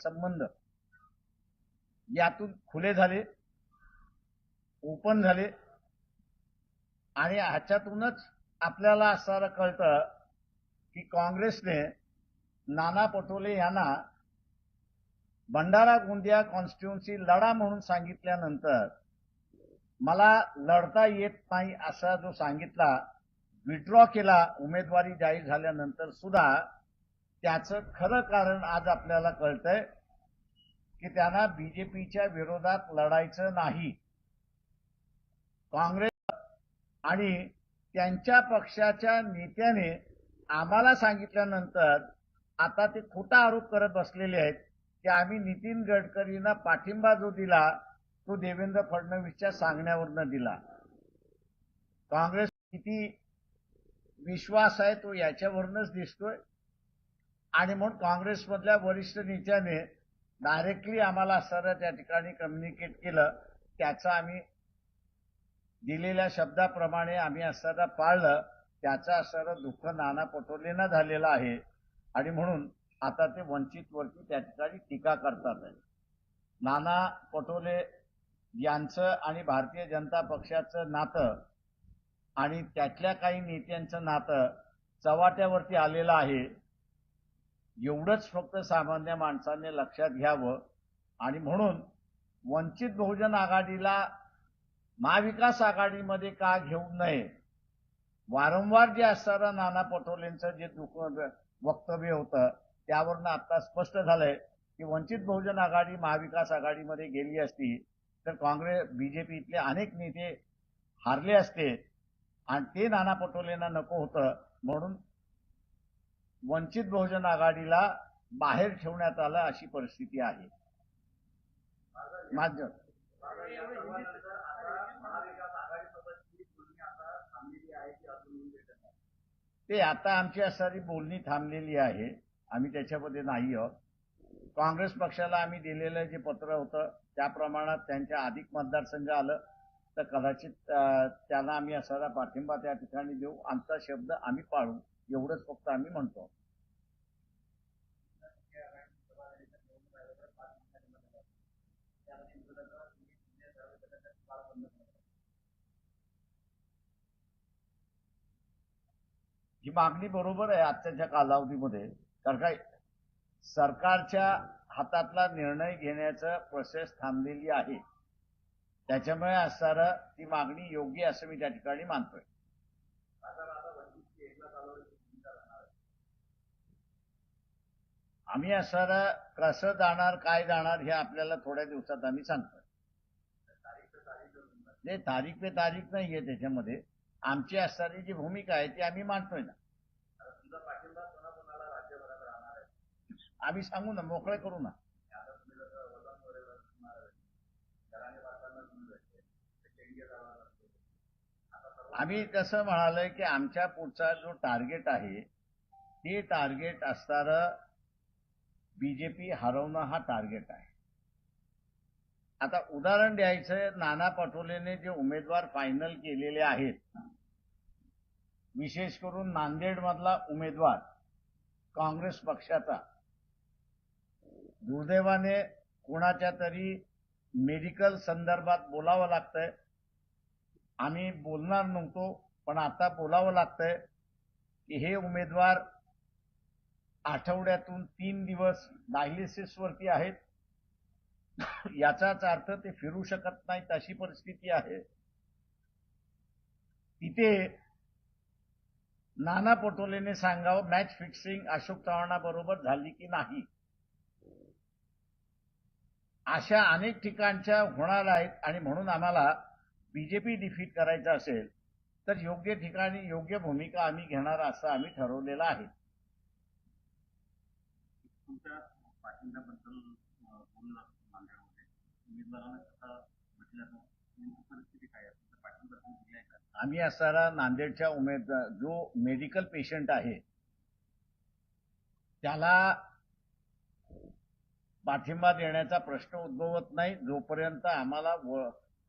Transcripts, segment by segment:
संबंध. यातून खुले झाले ओपन झाले आणि ह्याच्यातूनच आपल्याला असं कळतं की काँग्रेसने नाना पटोले यांना भंडारा गोंदिया कॉन्स्टिट्युन्सी लढा म्हणून सांगितल्यानंतर मला लढता येत नाही असा जो सांगितला विड्रॉ केला उमेदवारी जाहीर झाल्यानंतर सुद्धा त्याचं खरं कारण आज आपल्याला कळतंय की त्यांना बीजेपीच्या विरोधात लढायचं नाही. काँग्रेस आणि त्यांच्या पक्षाच्या नेत्याने आम्हाला सांगितल्यानंतर आता ते खोटा आरोप करत बसलेले आहेत की आम्ही नितीन गडकरींना पाठिंबा जो दिला तो देवेंद्र फडणवीसच्या सांगण्यावरनं दिला. काँग्रेस किती विश्वास आहे तो याच्यावरूनच दिसतोय. आणि म्हणून काँग्रेसमधल्या वरिष्ठ नेत्याने डायरेक्टली आम्हाला सर त्या ठिकाणी कम्युनिकेट केलं. त्याचं आम्ही दिलेल्या शब्दाप्रमाणे आम्ही असताना पाळलं. त्याचं असणारं दुःख नाना पटोलेंना झालेलं आहे. आणि म्हणून आता ते वंचितवरती त्या ठिकाणी टीका करतात. आहे नाना पटोले यांचं आणि भारतीय जनता पक्षाचं नातं आणि त्यातल्या काही नेत्यांचं नातं चव्हाट्यावरती आलेलं आहे. एवढंच फक्त सामान्य माणसाने लक्षात घ्यावं. आणि म्हणून वंचित बहुजन आघाडीला महाविकास आघाडीमध्ये का घेऊ नये? वारंवार जे असणारं नाना पटोलेंचं जे दुख वक्तव्य होतं त्यावरनं आता स्पष्ट झालंय की वंचित बहुजन आघाडी महाविकास आघाडीमध्ये गेली असती तर काँग्रेस बीजेपीतले अनेक नेते हारले असते. आणि ते नाना पटोलेंना नको होतं. म्हणून वंचित बहुजन आघाडीला बाहेर ठेवण्यात आलं अशी परिस्थिती आहे. माध्यम. ते आता आमची असणारी बोलणी थांबलेली आहे. आम्ही त्याच्यामध्ये नाही आहोत. काँग्रेस पक्षाला आम्ही दिलेलं जे पत्र होतं त्या प्रमाणात त्यांच्या अधिक मतदारसंघ आलं. तर कदाचित त्यांना आम्ही असणारा पाठिंबा त्या ठिकाणी देऊ. आमचा शब्द आम्ही पाळू. एवढंच फक्त आम्ही म्हणतो. ही मागणी बरोबर आहे आजच्या कालावधीमध्ये. कारण काय सरकारच्या हातातला निर्णय घेण्याचं प्रोसेस थांबलेली आहे. त्याच्यामुळे असणारं ती मागणी योग्य असं मी त्या ठिकाणी मानतोय. आम्ही असणारं कसं जाणार काय जाणार हे आपल्याला थोड्या दिवसात आम्ही सांगतो ते तारीख पे तारीख नाहीये त्याच्यामध्ये. आमची असणारी जी भूमिका आहे ती आम्ही मांडतोय ना. आम्ही सांगू ना मोकळे करू ना. आम्ही कसं म्हणालोय की आमच्या पुढचा जो टार्गेट आहे ते टार्गेट असणारं बीजेपी हरवणं हा टार्गेट आहे. आता उदाहरण द्यायचं नाना पटोलेने जे उमेदवार फायनल केलेले आहेत विशेष करून नांदेड मधला उमेदवार काँग्रेस पक्षाचा दुर्दैवाने कोणाच्या तरी मेडिकल संदर्भात बोलावं लागतंय. आम्ही बोलणार नव्हतो पण आता बोलावं लागतंय की हे उमेदवार आठवड्यातून तीन दिवस डायलिसिसवरती आहेत. याचाच अर्थ ते फिरू शकत नाहीत अशी परिस्थिती आहे. तिथे नाना पटोलेने सांगावं मॅच फिक्सिंग अशोक चव्हाणाबरोबर झाली की नाही? अशा अनेक ठिकाणच्या होणार आहेत आणि म्हणून आम्हाला बीजेपी डिफीट करायचं असेल तर योग्य ठिकाणी योग्य भूमिका आम्ही घेणार असं आम्ही ठरवलेलं आहे. तुमच्या पाठिंब्याबद्दल नांदेडमध्ये उमेदवारांना कसा म्हटल्यानं परिस्थिती काय आहे? पाठिंबा दिलाय का? आम्ही असणारा नांदेडच्या उमेदवार जो मेडिकल पेशंट आहे त्याला पाठिंबा देण्याचा प्रश्न उद्भवत नाही. जोपर्यंत आम्हाला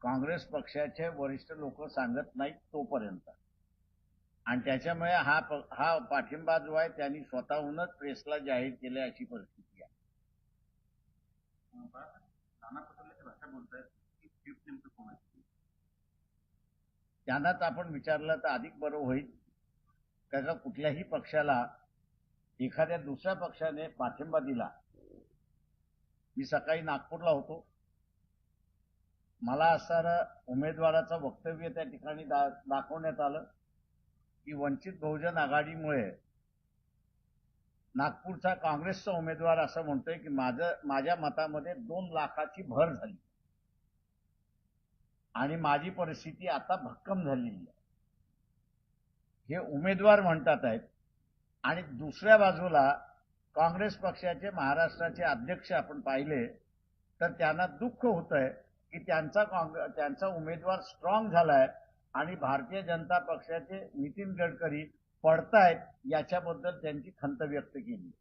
काँग्रेस पक्षाचे वरिष्ठ लोक सांगत नाहीत तोपर्यंत. आणि त्याच्यामुळे हा प- हा पाठिंबा जो आहे त्यांनी स्वतःहूनच प्रेसला जाहीर केला अशी परिस्थिती आहे. त्यांनाच आपण विचारलं तर अधिक बरं होईल. त्याचा कुठल्याही पक्षाला एखाद्या दुसऱ्या पक्षाने पाठिंबा दिला. मी सकाळी नागपूरला होतो. मला असणारं उमेदवाराचं वक्तव्य त्या ठिकाणी दा दाखवण्यात आलं. की वंचित बहुजन आघाडीमुळे नागपूरचा काँग्रेसचा उमेदवार असं म्हणतोय की माझं माझ्या मतामध्ये दोन लाखाची भर झाली. आणि माझी परिस्थिती आता भक्कम झालेली आहे. हे उमेदवार म्हणतात आहेत. आणि दुसऱ्या बाजूला काँग्रेस पक्षाचे महाराष्ट्राचे अध्यक्ष आपण पाहिले तर त्यांना दुःख होत आहे की त्यांचा काँग्रेस त्यांचा उमेदवार स्ट्रॉंग झालाय. आणि भारतीय जनता पक्षाचे नितीन गडकरी पडतायत याच्याबद्दल त्यांची खंत व्यक्त केली.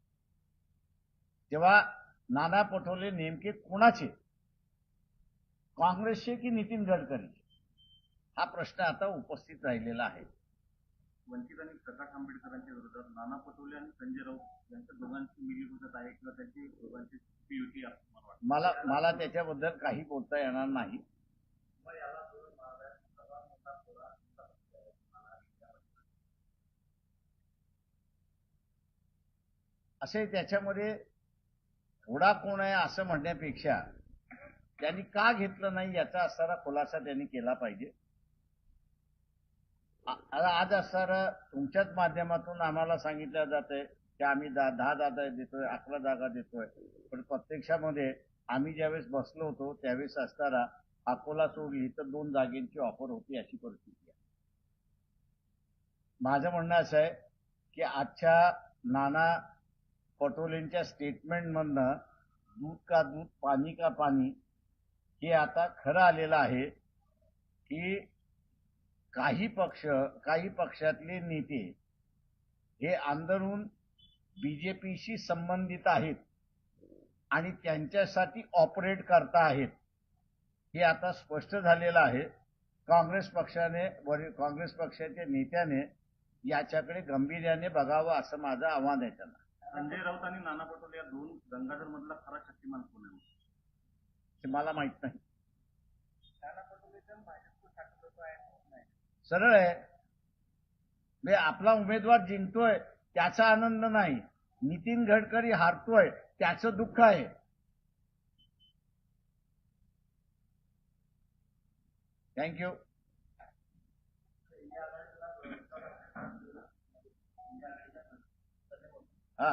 तेव्हा नाना पटोले नेमके कुणाचे? काँग्रेसचे की नितीन गडकरी हा प्रश्न आता उपस्थित राहिलेला आहे. वंचित आणि प्रकाश आंबेडकरांच्या विरोधात नाना पटोले आणि संजय राऊत यांच्या दोघांची मिलीभगत आहे किंवा त्यांची दोघांची मला मला त्याच्याबद्दल काही बोलता येणार नाही. असे त्याच्यामध्ये थोडा कोण आहे असं म्हणण्यापेक्षा त्यांनी का घेतलं नाही याचा असणारा खुलासा त्यांनी केला पाहिजे. आता आज असणारा तुमच्याच माध्यमातून आम्हाला सांगितलं जातंय की आम्ही दा- दहा जागा देतोय अकरा जागा देतोय. पण प्रत्यक्षामध्ये आम्ही ज्यावेळेस बसलो होतो त्यावेळेस असताना अकोला सोडली तर दोन जागेंची ऑफर होती अशी परिस्थिती आहे. माझं म्हणणं असं आहे की आजच्या नाना पटोलेंच्या स्टेटमेंटमधनं दूध का दूध पाणी का पाणी हे आता खरं आलेलं आहे की काही पक्ष काही पक्षातले नेते हे अंदरून बीजेपीशी संबंधित आहेत आणि त्यांच्यासाठी ऑपरेट करता आहेत हे आता स्पष्ट झालेलं आहे. काँग्रेस पक्षाने वरील काँग्रेस पक्षाच्या नेत्याने याच्याकडे गांभीर्याने बघावं असं माझं आव्हान आहे त्यांना. संजय राऊत आणि नाना पटोले या दोन गंगाधर मधला खरा शक्तिमान कोण आहे? हे मला माहीत नाही. नाना पटोले तर भाजपचं शासक आहे सरळ आहे. म्हणजे आपला उमेदवार जिंकतोय त्याचा आनंद नाही. नितीन गडकरी हारतोय त्याचं दुःख आहे. थँक्यू हा